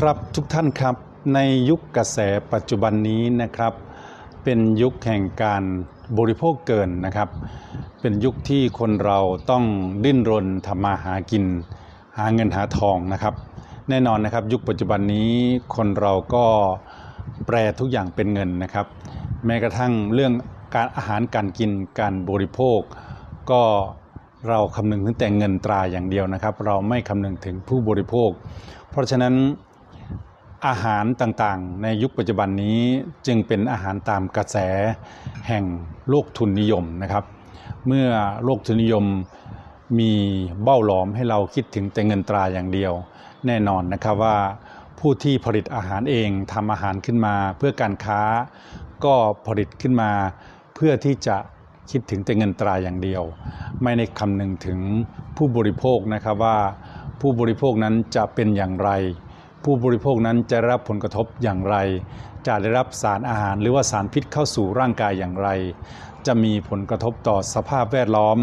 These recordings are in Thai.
ครับทุกท่านครับในยุคกระแสปัจจุบันนี้นะครับ เป็นยุคแห่งการบริโภคเกินนะครับ เป็นยุคที่คนเราต้องดิ้นรนทำมาหากิน หาเงินหาทองนะครับ แน่นอนนะครับ ยุคปัจจุบันนี้คนเราก็แปรทุกอย่างเป็นเงินนะครับ แม้กระทั่งเรื่องการอาหารการกินการบริโภค ก็เราคำนึงถึงแต่เงินตราอย่างเดียวนะครับ เราไม่คำนึงถึงผู้บริโภค เพราะฉะนั้น อาหารต่างๆ ในยุคปัจจุบันนี้จึงเป็นอาหารตามกระแสแห่งโลกทุนนิยมนะครับ เมื่อโลกทุนนิยมมีเบ้าหลอมให้เราคิดถึงแต่เงินตราอย่างเดียว แน่นอนนะครับว่าผู้ที่ผลิตอาหารเองทำอาหารขึ้นมาเพื่อการค้าก็ผลิตขึ้นมา เพื่อที่จะคิดถึงแต่เงินตราอย่างเดียว ไม่ได้คำนึงถึงผู้บริโภคนะครับว่าผู้บริโภคนั้นจะเป็นอย่างไร ผู้บริโภคนั้นจะได้รับผลกระทบอย่างไร จะได้รับสารอาหารหรือว่าสารพิษเข้าสู่ร่างกายอย่างไร จะมีผลกระทบต่อสภาพแวดล้อม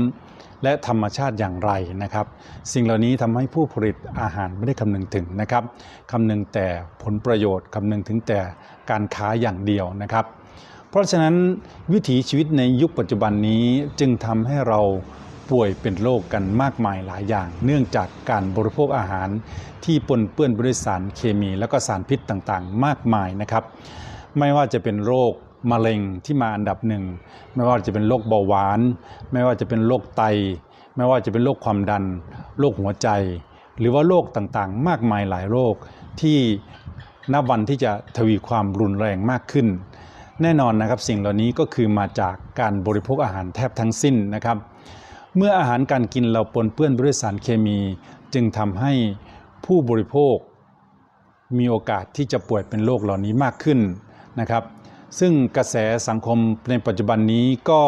และธรรมชาติอย่างไรนะครับ สิ่งเหล่านี้ทำให้ผู้ผลิตอาหารไม่ได้คำนึงถึงนะครับคำนึงแต่ผลประโยชน์คำนึงถึงแต่การค้าอย่างเดียวนะครับ เพราะฉะนั้นวิถีชีวิตในยุคปัจจุบันนี้จึงทำให้เรา ป่วยเป็นโรคกันมากมายหลายอย่าง เนื่องจากการบริโภคอาหารที่ปนเปื้อนไปด้วยสารเคมี และก็สารพิษต่างๆ มากมายนะครับ ไม่ว่าจะเป็นโรคมะเร็งที่มาอันดับหนึ่ง ไม่ว่าจะเป็นโรคเบาหวาน ไม่ว่าจะเป็นโรคไต ไม่ว่าจะเป็นโรคความดัน โรคหัวใจ หรือว่าโรคต่างๆ มากมายหลายโรคที่นับวันที่จะทวีความรุนแรงมากขึ้น แน่นอนนะครับสิ่งเหล่านี้ก็คือมาจากการบริโภคอาหารแทบทั้งสิ้นนะครับ เมื่ออาหารการกินเราปนเปื้อนด้วยสารเคมี จึงทำให้ผู้บริโภค มีโอกาสที่จะป่วยเป็นโรคเหล่านี้มากขึ้นนะครับ ซึ่งกระแสสังคมในปัจจุบันนี้ก็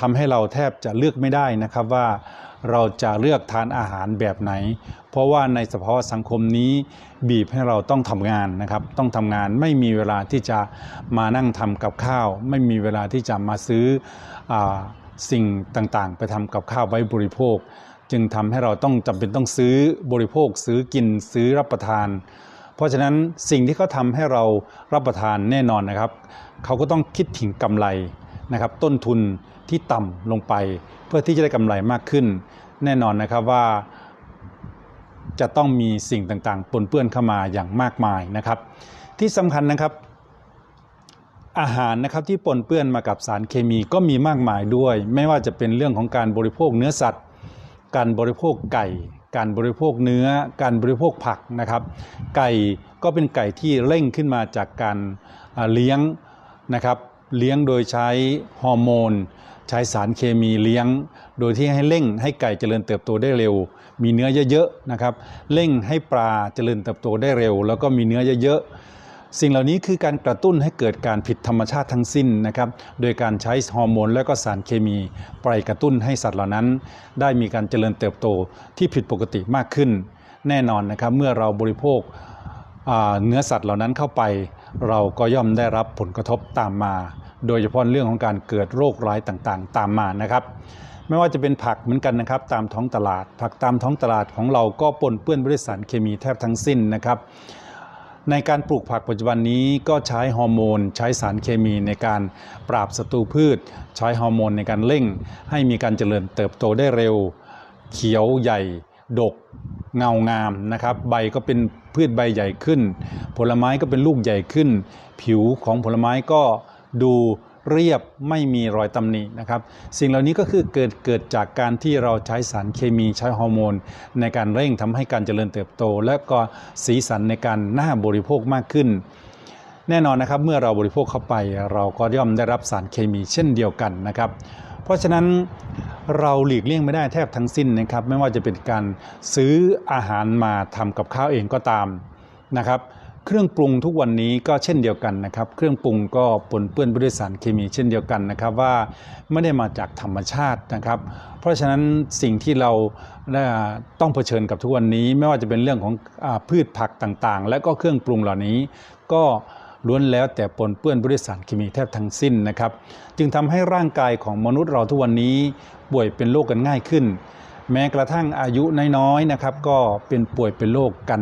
ทำให้เราแทบจะเลือกไม่ได้นะครับว่าเราจะเลือกทานอาหารแบบไหน เพราะว่าในสภาวะสังคมนี้บีบให้เราต้องทำงานนะครับ ต้องทำงานไม่มีเวลาที่จะมานั่งทำกับข้าว ไม่มีเวลาที่จะมาซื้ออ สิ่งต่างๆ ไปทำกับข้าวไว้บริโภค จึงทำให้เราต้องจำเป็นต้องซื้อบริโภค ซื้อกินซื้อรับประทาน เพราะฉะนั้นสิ่งที่เขาทำให้เรารับประทานแน่นอนนะครับ เขาก็ต้องคิดถึงกำไรนะครับ ต้นทุนที่ต่ำลงไป เพื่อที่จะได้กำไรมากขึ้น แน่นอนนะครับว่าจะต้องมีสิ่งต่างๆ ปนเปื้อนเข้ามาอย่างมากมายนะครับ ที่สำคัญนะครับ อาหารนะครับที่ปนเปื้อนมากับสารเคมีก็มีมากมายด้วย ไม่ว่าจะเป็นเรื่องของการบริโภคเนื้อสัตว์ การบริโภคไก่ การบริโภคเนื้อ การบริโภคผักนะครับ ไก่ก็เป็นไก่ที่เร่งขึ้นมาจากการเลี้ยงนะครับเลี้ยงโดยใช้ฮอร์โมน ใช้สารเคมีเลี้ยง โดยที่ให้เร่งให้ไก่เจริญเติบโตได้เร็ว มีเนื้อเยอะๆนะครับเร่งให้ปลาเจริญเติบโตได้เร็ว แล้วก็มีเนื้อเยอะๆ สิ่งเหล่านี้คือการกระตุ้นให้เกิดการผิดธรรมชาติทั้งสิ้นนะครับ โดยการใช้ฮอร์โมนและก็สารเคมีไปกระตุ้นให้สัตว์เหล่านั้น ได้มีการเจริญเติบโตที่ผิดปกติมากขึ้น แน่นอนนะครับเมื่อเราบริโภคเนื้อสัตว์เหล่านั้นเข้าไป เราก็ย่อมได้รับผลกระทบตามมา โดยเฉพาะเรื่องของการเกิดโรคร้ายต่างๆ ตามมานะครับไม่ว่าจะเป็นผักเหมือนกันนะครับตามท้องตลาด ผักตามท้องตลาดของเราก็ปนเปื้อนไปด้วยสารเคมีแทบทั้งสิ้นนะครับ ในการปลูกผักปัจจุบันนี้ก็ใช้ฮอร์โมน ใช้สารเคมีในการปราบศัตรูพืช ใช้ฮอร์โมนในการเร่ง ให้มีการเจริญเติบโตได้เร็ว เขียวใหญ่ ดก เงางามนะครับ ใบก็เป็นพืชใบใหญ่ขึ้น ผลไม้ก็เป็นลูกใหญ่ขึ้น ผิวของผลไม้ก็ดู เรียบไม่มีรอยตำหนินะครับ สิ่งเหล่านี้ก็คือเกิดเกิดจากการที่เราใช้สารเคมีใช้ฮอร์โมน ในการเร่งทำให้การเจริญเติบโต และก็สีสันในการน่าบริโภคมากขึ้น แน่นอนนะครับเมื่อเราบริโภคเข้าไป เราก็ย่อมได้รับสารเคมีเช่นเดียวกันนะครับ เพราะฉะนั้นเราหลีกเลี่ยงไม่ได้แทบทั้งสิ้นนะครับ ไม่ว่าจะเป็นการซื้ออาหารมาทำกับข้าวเองก็ตามนะครับ เครื่องปรุงทุกวันนี้ก็เช่นเดียวกันนะครับ เครื่องปรุงก็ปนเปื้อนด้วยสารเคมีเช่นเดียวกันนะครับว่าไม่ได้มาจากธรรมชาตินะครับ เพราะฉะนั้นสิ่งที่เราต้องเผชิญกับทุกวันนี้ ไม่ว่าจะเป็นเรื่องของอพืชผักต่างๆ และก็เครื่องปรุงเหล่านี้ ก็ล้วนแล้วแต่ปนเปื้อนไปด้วยสารเคมีแทบทั้งสิ้นนะครับ จึงทำให้ร่างกายของมนุษย์เราทุกวันนี้ป่วยเป็นโรคกันง่ายขึ้น แม้กระทั่งอายุน้อยๆนะครับ ก็เป็นป่วยเป็นโรคกัน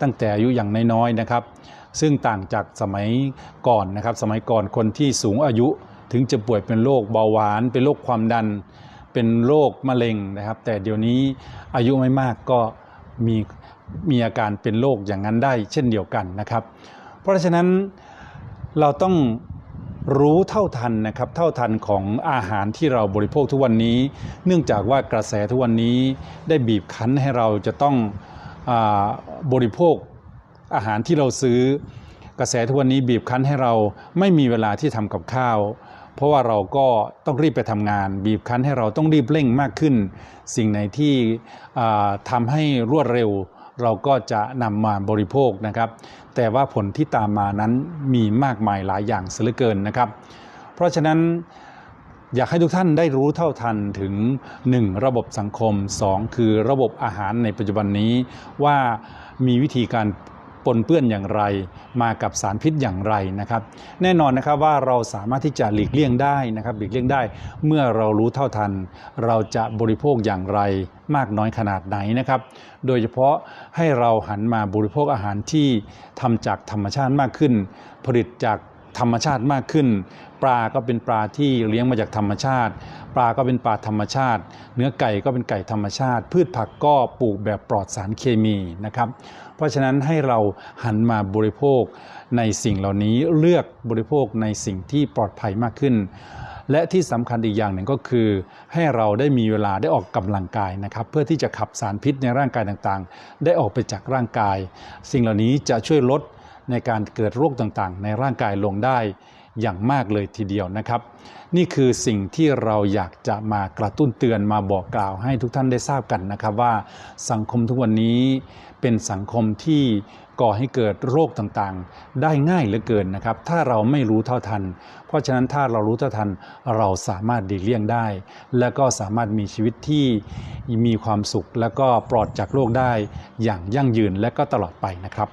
ตั้งแต่อายุอย่างน้อยๆนะครับ ซึ่งต่างจากสมัยก่อนนะครับ สมัยก่อนคนที่สูงอายุถึงจะป่วยเป็นโรคเบาหวาน เป็นโรคความดัน เป็นโรคมะเร็งนะครับ แต่เดี๋ยวนี้อายุไม่มากก็มีมีอาการเป็นโรคอย่างนั้นได้เช่นเดียวกันนะครับ เพราะฉะนั้นเราต้อง รู้เท่าทันนะครับเท่าทันของอาหารที่เราบริโภคทุกวันนี้ เนื่องจากว่ากระแสทุกวันนี้ได้บีบคั้นให้เราจะต้องอบริโภคอาหารที่เราซื้อ กระแสทุกวันนี้บีบคั้นให้เราไม่มีเวลาที่ทำกับข้าว เพราะว่าเราก็ต้องรีบไปทำงาน บีบคั้นให้เราต้องรีบเร่งมากขึ้น สิ่งไหนที่อ่าทำให้รวดเร็ว เราก็จะนำมาบริโภคนะครับ แต่ว่าผลที่ตามมานั้นมีมากมายหลายอย่างเสือเกินนะครับ เพราะฉะนั้นอยากให้ทุกท่านได้รู้เท่าทันถึง 1. ระบบสังคม 2. คือระบบอาหารในปัจจุบันนี้ว่ามีวิธีการ ปนเปื้อนอย่างไร มากับสารพิษอย่างไรนะครับ แน่นอนนะครับว่าเราสามารถที่จะหลีกเลี่ยงได้นะครับ หลีกเลี่ยงได้เมื่อเรารู้เท่าทัน เราจะบริโภคอย่างไรมากน้อยขนาดไหนนะครับ โดยเฉพาะให้เราหันมาบริโภคอาหารที่ทำจากธรรมชาติมากขึ้น ผลิตจาก ธรรมชาติมากขึ้น ปลาก็เป็นปลาที่เลี้ยงมาจากธรรมชาติ ปลาก็เป็นปลาธรรมชาติ เนื้อไก่ก็เป็นไก่ธรรมชาติ พืชผักก็ปลูกแบบปลอดสารเคมีนะครับเพราะฉะนั้นให้เราหันมาบริโภคในสิ่งเหล่านี้เลือกบริโภคในสิ่งที่ปลอดภัยมากขึ้น และที่สำคัญอีกอย่างหนึ่งก็คือ ให้เราได้มีเวลาได้ออกกำลังกายนะครับ เพื่อที่จะขับสารพิษในร่างกายต่างๆ ได้ออกไปจากร่างกาย สิ่งเหล่านี้จะช่วยลด ในการเกิดโรคต่างๆ ในร่างกายลงได้อย่างมากเลยทีเดียวนะครับ นี่คือสิ่งที่เราอยากจะมากระตุ้นเตือนมาบอกกล่าวให้ทุกท่านได้ทราบกันนะครับว่าสังคมทุกวันนี้เป็นสังคมที่ก่อให้เกิดโรคต่างๆ ได้ง่ายเหลือเกินนะครับ ถ้าเราไม่รู้เท่าทัน เพราะฉะนั้นถ้าเรารู้เท่าทันเราสามารถดีเลี่ยงได้ และก็สามารถมีชีวิตที่มีความสุข และก็ปลอดจากโรคได้อย่างยั่งยืนและก็ตลอดไปนะครับ